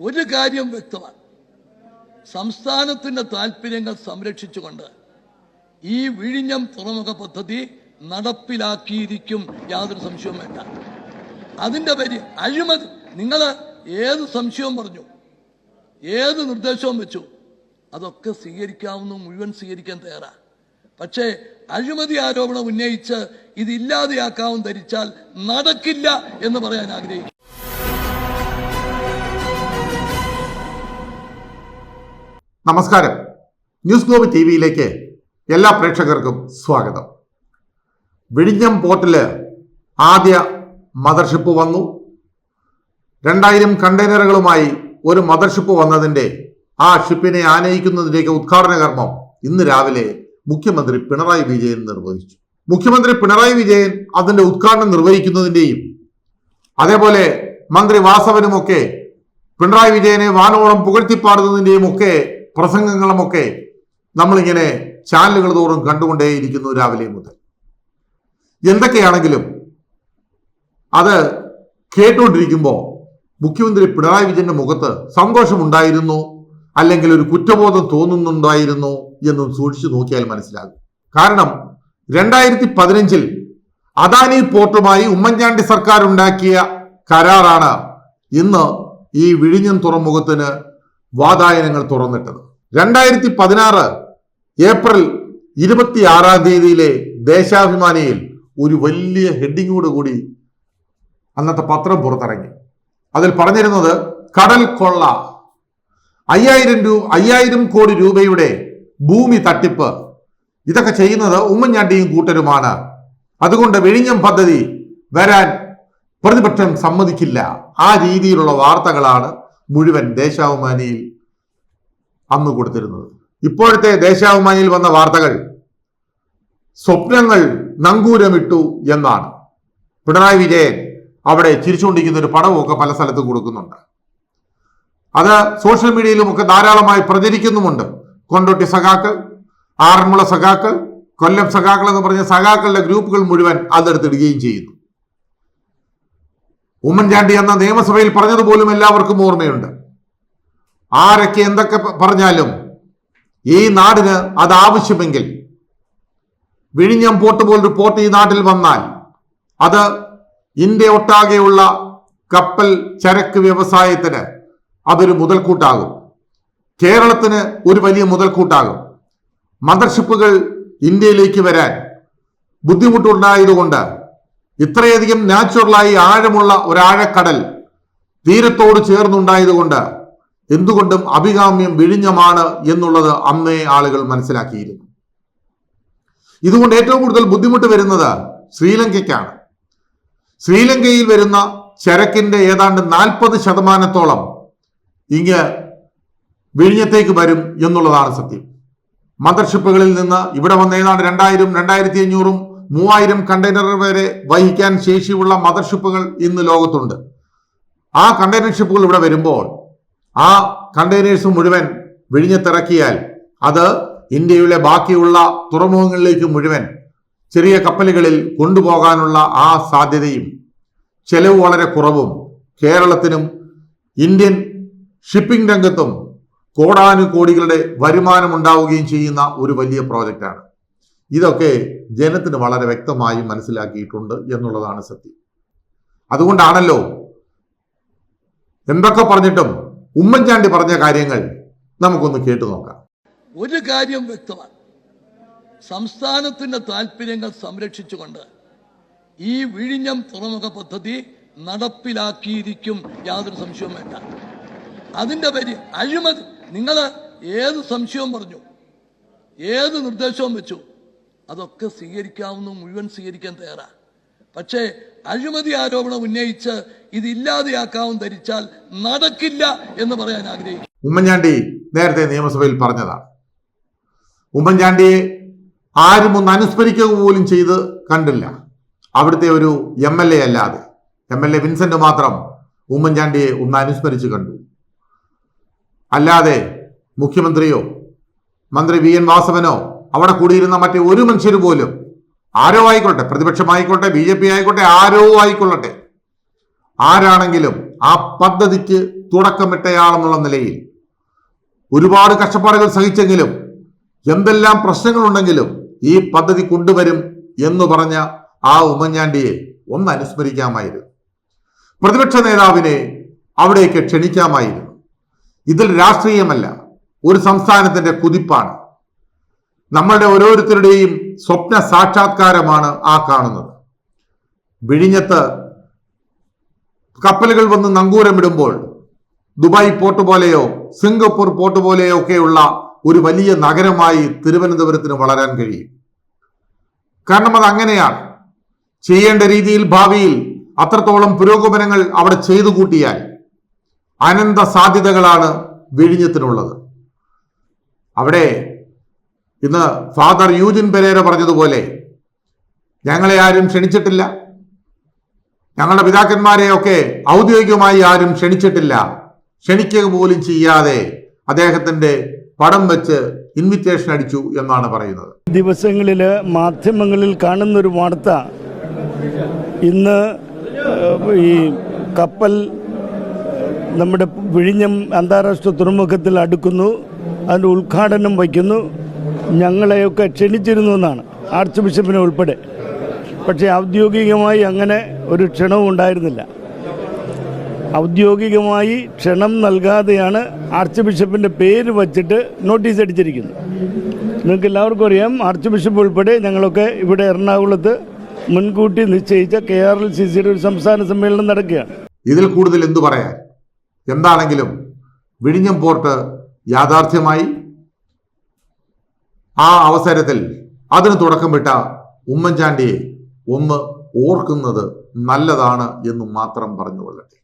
ഒരു കാര്യം വ്യക്തമാണ്. സംസ്ഥാനത്തിന്റെ താല്പര്യങ്ങൾ സംരക്ഷിച്ചുകൊണ്ട് ഈ വിഴിഞ്ഞം തുറമുഖ പദ്ധതി നടപ്പിലാക്കിയിരിക്കും യാതൊരു സംശയവും വേണ്ട. അതിന്റെ പേര് അഴിമതി. നിങ്ങൾ ഏത് സംശയവും പറഞ്ഞു. ഏത് നിർദ്ദേശവും വെച്ചു. അതൊക്കെ സ്വീകരിക്കാവുന്ന മുഴുവൻ സ്വീകരിക്കാൻ തയ്യാറാ. പക്ഷേ അഴിമതി ആരോപണം ഉന്നയിച്ച് ഇതില്ലാതെയാക്കാവും ധരിച്ചാൽ നടക്കില്ല എന്ന് പറയാൻ ആഗ്രഹിക്കുന്നു. നമസ്കാരം. ന്യൂസ് ഗ്ലോബ് ടി വിയിലേക്ക് എല്ലാ പ്രേക്ഷകർക്കും സ്വാഗതം. വിഴിഞ്ഞം പോർട്ടിൽ ആദ്യ മദർഷിപ്പ് വന്നു. രണ്ടായിരം കണ്ടെയ്നറുകളുമായി ഒരു മദർഷിപ്പ് വന്നതിന്റെ ആ ഷിപ്പിനെ ആനയിക്കുന്നതിലേക്ക് ഉദ്ഘാടന കർമ്മം ഇന്ന് രാവിലെ മുഖ്യമന്ത്രി പിണറായി വിജയൻ നിർവഹിച്ചു. മുഖ്യമന്ത്രി പിണറായി വിജയൻ അതിന്റെ ഉദ്ഘാടനം നിർവഹിക്കുന്നതിന്റെയും അതേപോലെ മന്ത്രി വാസവനുമൊക്കെ പിണറായി വിജയനെ വാനോളം പുകഴ്ത്തിപ്പാടുന്നതിന്റെയും ഒക്കെ പ്രസംഗങ്ങളുമൊക്കെ നമ്മളിങ്ങനെ ചാനലുകൾ തോറും കണ്ടുകൊണ്ടേയിരിക്കുന്നു രാവിലെ മുതൽ. എന്തൊക്കെയാണെങ്കിലും അത് കേട്ടുകൊണ്ടിരിക്കുമ്പോൾ മുഖ്യമന്ത്രി പിണറായി വിജയന്റെ മുഖത്ത് സന്തോഷമുണ്ടായിരുന്നു അല്ലെങ്കിൽ ഒരു കുറ്റബോധം തോന്നുന്നുണ്ടായിരുന്നു എന്നും സൂക്ഷിച്ചു നോക്കിയാൽ മനസ്സിലാകും. കാരണം രണ്ടായിരത്തി പതിനഞ്ചിൽ അദാനി പോർട്ടുമായി ഉമ്മൻചാണ്ടി സർക്കാർ ഉണ്ടാക്കിയ കരാറാണ് ഇന്ന് ഈ വിഴിഞ്ഞം തുറമുഖത്തിന് വാതായനങ്ങൾ തുറന്നിട്ടത്. രണ്ടായിരത്തി പതിനാറ് ഏപ്രിൽ ഇരുപത്തി ആറാം തീയതിയിലെ ദേശാഭിമാനിയിൽ ഒരു വലിയ ഹെഡിങ്ങോട് കൂടി അന്നത്തെ പത്രം പുറത്തിറങ്ങി. അതിൽ പറഞ്ഞിരുന്നത് കടൽ കൊള്ള. അയ്യായിരം രൂപ അയ്യായിരം കോടി രൂപയുടെ ഭൂമി തട്ടിപ്പ്. ഇതൊക്കെ ചെയ്യുന്നത് ഉമ്മൻചാണ്ടിയും കൂട്ടരുമാണ്. അതുകൊണ്ട് വിഴിഞ്ഞം പദ്ധതി വരാൻ പ്രതിപക്ഷം സമ്മതിക്കില്ല. ആ രീതിയിലുള്ള വാർത്തകളാണ് മുഴുവൻ ദേശാഭിമാനിയിൽ അന്ന് കൊടുത്തിരുന്നത്. ഇപ്പോഴത്തെ ദേശാഭിമാനിയിൽ വന്ന വാർത്തകൾ സ്വപ്നങ്ങൾ നങ്കൂരമിട്ടു എന്നാണ്. പിണറായി വിജയൻ അവിടെ ചിരിച്ചുകൊണ്ടിരിക്കുന്ന ഒരു പടവുമൊക്കെ പല സ്ഥലത്തും കൊടുക്കുന്നുണ്ട്. അത് സോഷ്യൽ മീഡിയയിലുമൊക്കെ ധാരാളമായി പ്രചരിക്കുന്നുമുണ്ട്. കൊണ്ടോട്ടി സഖാക്കൾ ആറന്മുള സഖാക്കൾ കൊല്ലം സഖാക്കൾ എന്ന് പറഞ്ഞ സഖാക്കളുടെ ഗ്രൂപ്പുകൾ മുഴുവൻ അതെടുത്തിടുകയും ചെയ്യുന്നു. ഉമ്മൻചാണ്ടി എന്ന നിയമസഭയിൽ പറഞ്ഞതുപോലും എല്ലാവർക്കും ഓർമ്മയുണ്ട്. ആരൊക്കെ എന്തൊക്കെ പറഞ്ഞാലും ഈ നാടിന് അത് ആവശ്യമെങ്കിൽ വിഴിഞ്ഞം പോർട്ട് പോലൊരു പോർട്ട് ഈ നാട്ടിൽ വന്നാൽ അത് ഇന്ത്യ ഒട്ടാകെയുള്ള കപ്പൽ ചരക്ക് വ്യവസായത്തിന് അതൊരു മുതൽക്കൂട്ടാകും. കേരളത്തിന് ഒരു വലിയ മുതൽക്കൂട്ടാകും. മദർഷിപ്പുകൾ ഇന്ത്യയിലേക്ക് വരാൻ ബുദ്ധിമുട്ടുണ്ടായതുകൊണ്ട് ഇത്രയധികം നാച്ചുറലായി ആഴമുള്ള ഒരാഴക്കടൽ തീരത്തോട് ചേർന്നുണ്ടായതുകൊണ്ട് എന്തുകൊണ്ടും അഭികാമ്യം വിഴിഞ്ഞമാണ് എന്നുള്ളത് അന്നേ ആളുകൾ മനസ്സിലാക്കിയിരുന്നു. ഇതുകൊണ്ട് ഏറ്റവും കൂടുതൽ ബുദ്ധിമുട്ട് വരുന്നത് ശ്രീലങ്കയ്ക്കാണ്. ശ്രീലങ്കയിൽ വരുന്ന ചരക്കിന്റെ ഏതാണ്ട് നാൽപ്പത് ശതമാനത്തോളം ഇങ്ങ് വിഴിഞ്ഞത്തേക്ക് വരും എന്നുള്ളതാണ് സത്യം. മദർഷിപ്പുകളിൽ നിന്ന് ഇവിടെ വന്ന ഏതാണ്ട് രണ്ടായിരം രണ്ടായിരത്തി അഞ്ഞൂറും മൂവായിരം കണ്ടെയ്നർ വരെ വഹിക്കാൻ ശേഷിയുള്ള മദർഷിപ്പുകൾ ഇന്ന് ലോകത്തുണ്ട്. ആ കണ്ടെയ്നർ ഷിപ്പുകൾ ഇവിടെ വരുമ്പോൾ ആ കണ്ടെയ്നേഴ്സ് മുഴുവൻ വിഴിഞ്ഞത്തിറക്കിയാൽ അത് ഇന്ത്യയിലെ ബാക്കിയുള്ള തുറമുഖങ്ങളിലേക്ക് മുഴുവൻ ചെറിയ കപ്പലുകളിൽ കൊണ്ടുപോകാനുള്ള ആ സാധ്യതയും ചെലവ് വളരെ കുറവും. കേരളത്തിനും ഇന്ത്യൻ ഷിപ്പിംഗ് രംഗത്തും കോടാനുകോടികളുടെ വരുമാനം ഉണ്ടാവുകയും ചെയ്യുന്ന ഒരു വലിയ പ്രോജക്റ്റാണ് ഇതൊക്കെ ജനത്തിന് വളരെ വ്യക്തമായി മനസ്സിലാക്കിയിട്ടുണ്ട് എന്നുള്ളതാണ് സത്യം. അതുകൊണ്ടാണല്ലോ എന്തൊക്കെ പറഞ്ഞിട്ടും ഉമ്മൻചാണ്ടി പറഞ്ഞ കാര്യങ്ങൾ നമുക്കൊന്ന് കേട്ടു നോക്കാം. ഒരു കാര്യം വ്യക്തമാണ്. സംസ്ഥാനത്തിന്റെ താല്പര്യങ്ങൾ സംരക്ഷിച്ചുകൊണ്ട് ഈ വിഴിഞ്ഞം തുറമുഖ പദ്ധതി നടപ്പിലാക്കിയിരിക്കും യാതൊരു സംശയവും വേണ്ട. അതിന്റെ പേര് അഴിമതി. നിങ്ങൾ ഏത് സംശയവും പറഞ്ഞു. ഏത് നിർദ്ദേശവും വെച്ചു. അതൊക്കെ സ്വീകരിക്കാവുന്ന മുഴുവൻ സ്വീകരിക്കാൻ തയ്യാറാണ് പക്ഷേ അഴിമതി ആരോപണം ഉന്നയിച്ച് ഇതില്ലാതെയാക്കാവും ധരിച്ചാൽ നടക്കില്ല എന്ന് പറയാൻ ആഗ്രഹിക്കുന്നു. ഉമ്മൻചാണ്ടി നേരത്തെ നിയമസഭയിൽ പറഞ്ഞതാണ്. ഉമ്മൻചാണ്ടിയെ ആരും ഒന്ന് അനുസ്മരിക്കുക പോലും ചെയ്ത് കണ്ടില്ല. അവിടുത്തെ ഒരു എം എൽ എ അല്ലാതെ. എം എൽ എ വിൻസെന്റ് മാത്രം ഉമ്മൻചാണ്ടിയെ ഒന്ന് അനുസ്മരിച്ച് കണ്ടു. അല്ലാതെ മുഖ്യമന്ത്രിയോ മന്ത്രി വി എൻ വാസവനോ അവിടെ കൂടിയിരുന്ന മറ്റേ ഒരു മനുഷ്യർ പോലും ആരോ ആയിക്കോട്ടെ പ്രതിപക്ഷമായിക്കോട്ടെ ബി ജെ പി ആയിക്കോട്ടെ ആരോ ആയിക്കൊള്ളട്ടെ ആരാണെങ്കിലും ആ പദ്ധതിക്ക് തുടക്കമിട്ടയാളെന്നുള്ള നിലയിൽ ഒരുപാട് കഷ്ടപ്പാടുകൾ സഹിച്ചെങ്കിലും എന്തെല്ലാം പ്രശ്നങ്ങളുണ്ടെങ്കിലും ഈ പദ്ധതി കൊണ്ടുവരും എന്ന് പറഞ്ഞ ആ ഉമ്മൻചാണ്ടിയെ ഒന്ന് അനുസ്മരിക്കാമായിരുന്നു. പ്രതിപക്ഷ നേതാവിനെ അവിടേക്ക് ക്ഷണിക്കാമായിരുന്നു. ഇതിൽ രാഷ്ട്രീയമല്ല ഒരു സംസ്ഥാനത്തിന്റെ കുതിപ്പാണ്. നമ്മളുടെ ഓരോരുത്തരുടെയും സ്വപ്ന സാക്ഷാത്കാരമാണ് ആ കാണുന്നത്. വിഴിഞ്ഞത്ത് കപ്പലുകൾ വന്ന് നങ്കൂരമിടുമ്പോൾ ദുബായ് പോർട്ട് പോലെയോ സിംഗപ്പൂർ പോർട്ട് പോലെയോ ഒക്കെയുള്ള ഒരു വലിയ നഗരമായി തിരുവനന്തപുരത്തിന് വളരാൻ കഴിയും. കാരണം അത് അങ്ങനെയാണ്. ചെയ്യേണ്ട രീതിയിൽ ഭാവിയിൽ അത്രത്തോളം പുരോഗമനങ്ങൾ അവിടെ ചെയ്തു കൂട്ടിയാൽ അനന്ത സാധ്യതകളാണ് വിഴിഞ്ഞത്തിനുള്ളത്. അവിടെ ഇന്ന് ഫാദർ യൂജിൻ പെരേര പറഞ്ഞതുപോലെ ഞങ്ങളെ ആരും ക്ഷണിച്ചിട്ടില്ല. ഞങ്ങളുടെ പിതാക്കന്മാരെയൊക്കെ ഔദ്യോഗികമായി ആരും ക്ഷണിച്ചിട്ടില്ല. ക്ഷണിക്കുക പോലും ചെയ്യാതെ അദ്ദേഹത്തിന്റെ പടം വെച്ച് ഇൻവിറ്റേഷൻ അടിച്ചു എന്നാണ് പറയുന്നത്. ദിവസങ്ങളിൽ മാധ്യമങ്ങളിൽ കാണുന്ന ഒരു വാർത്ത. ഇന്ന് ഈ കപ്പൽ നമ്മുടെ വിഴിഞ്ഞം അന്താരാഷ്ട്ര തുറമുഖത്തിൽ അടുക്കുന്നു. അതിന്റെ ഉദ്ഘാടനം വയ്ക്കുന്നു. ഞങ്ങളെയൊക്കെ ക്ഷണിച്ചിരുന്നു എന്നാണ് ആർച്ച് ബിഷപ്പിനെ ഉൾപ്പെടെ. പക്ഷേ ഔദ്യോഗികമായി അങ്ങനെ ഒരു ക്ഷണവും ഉണ്ടായിരുന്നില്ല. ഔദ്യോഗികമായി ക്ഷണം നൽകാതെയാണ് ആർച്ച് ബിഷപ്പിന്റെ പേര് വച്ചിട്ട് നോട്ടീസ് അടിച്ചിരിക്കുന്നത്. നിങ്ങൾക്ക് എല്ലാവർക്കും അറിയാം ആർച്ച് ബിഷപ്പ് ഉൾപ്പെടെ ഞങ്ങളൊക്കെ ഇവിടെ എറണാകുളത്ത് മുൻകൂട്ടി നിശ്ചയിച്ച കെ ആർ എൽ സി സിയുടെ ഒരു സംസ്ഥാന സമ്മേളനം നടക്കുകയാണ്. ഇതിൽ കൂടുതൽ എന്തു പറയാൻ? എന്താണെങ്കിലും വിഴിഞ്ഞം പോർട്ട് യാഥാർത്ഥ്യമായി ആ അവസരത്തിൽ അതിന് തുടക്കമിട്ട ഉമ്മൻചാണ്ടിയെ ഒന്ന് ഓർക്കുന്നത് നല്ലതാണ് എന്ന് മാത്രം പറഞ്ഞുകൊള്ളട്ടെ.